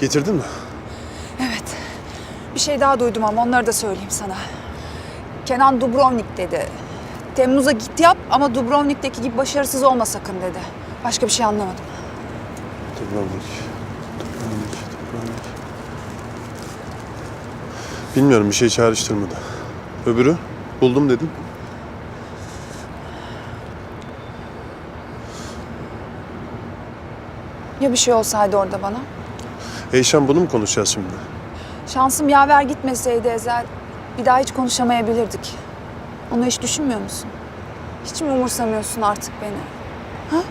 Getirdin mi? Evet. Bir şey daha duydum ama onları da söyleyeyim sana. Kenan Dubrovnik dedi. Temmuz'a git yap ama Dubrovnik'teki gibi başarısız olma sakın dedi. Başka bir şey anlamadım. Dubrovnik. Dubrovnik. Dubrovnik. Bilmiyorum bir şey çağrıştırmadı. Öbürü? Buldum dedin. Ya bir şey olsaydı orada bana? Eyşan bunu mu konuşacağız şimdi? Şansım yaver gitmeseydi Ezel, bir daha hiç konuşamayabilirdik. Onu hiç düşünmüyor musun? Hiç mi umursamıyorsun artık beni? Ha?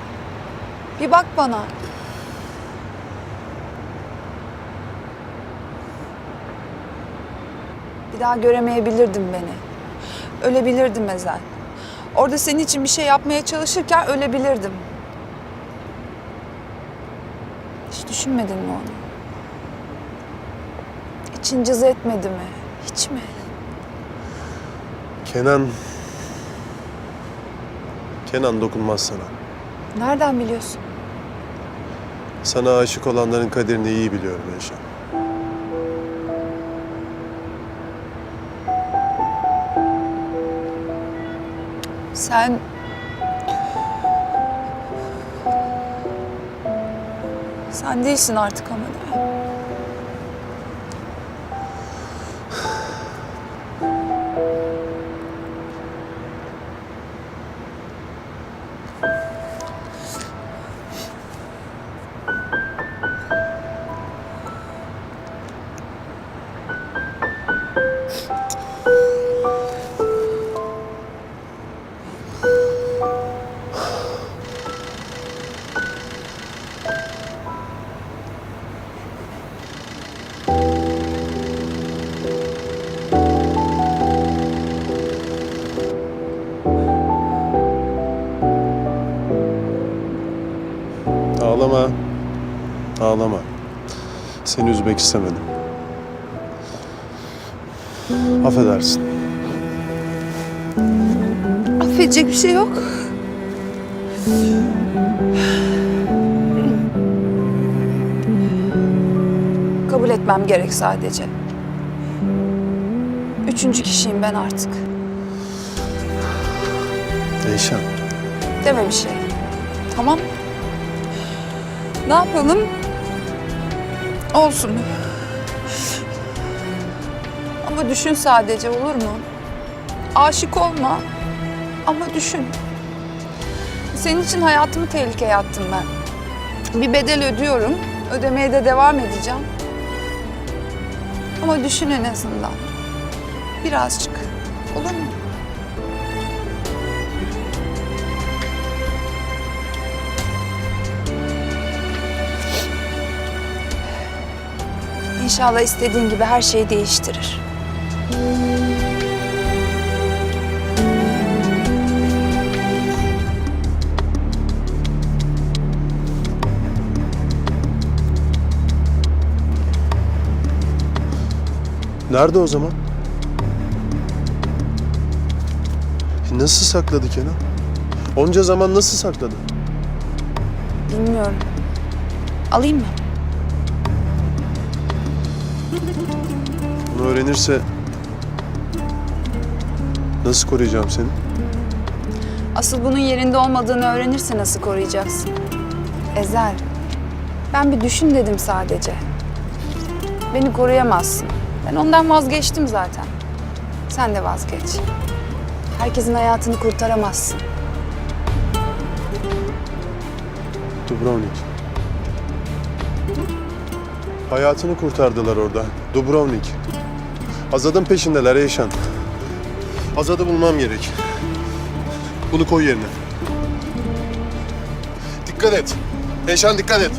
Bir bak bana. Bir daha göremeyebilirdim beni. Ölebilirdim Ezel. Orada senin için bir şey yapmaya çalışırken ölebilirdim. Hiç düşünmedin mi onu? İçin cız etmedi mi? Hiç mi? Kenan... Kenan dokunmaz sana. Nereden biliyorsun? Sana aşık olanların kaderini iyi biliyorum Eyşan. Sen... Sen değilsin artık ama değil mi? Ağlama. Ağlama. Seni üzmek istemedim. Affedersin. Affedecek bir şey yok. Kabul etmem gerek sadece. Üçüncü kişiyim ben artık. Eyşan. Deme bir şey. Tamam. Ne yapalım? Olsun. Ama düşün sadece olur mu? Aşık olma. Ama düşün. Senin için hayatımı tehlikeye attım ben. Bir bedel ödüyorum. Ödemeye de devam edeceğim. Ama düşün en azından. Birazcık. Olur mu? İnşallah istediğin gibi her şeyi değiştirir. Nerede o zaman? Nasıl sakladı Kenan? Onca zaman nasıl sakladı? Bilmiyorum. Alayım mı? Bunu öğrenirse nasıl koruyacağım seni? Asıl bunun yerinde olmadığını öğrenirse nasıl koruyacaksın? Ezel, ben bir düşün dedim sadece. Beni koruyamazsın. Ben ondan vazgeçtim zaten. Sen de vazgeç. Herkesin hayatını kurtaramazsın. Dubrovnik. Hayatını kurtardılar orada. Dubrovnik. Azad'ın peşindeler Eyşan. Azad'ı bulmam gerek. Bunu koy yerine. Dikkat et. Eyşan dikkat et.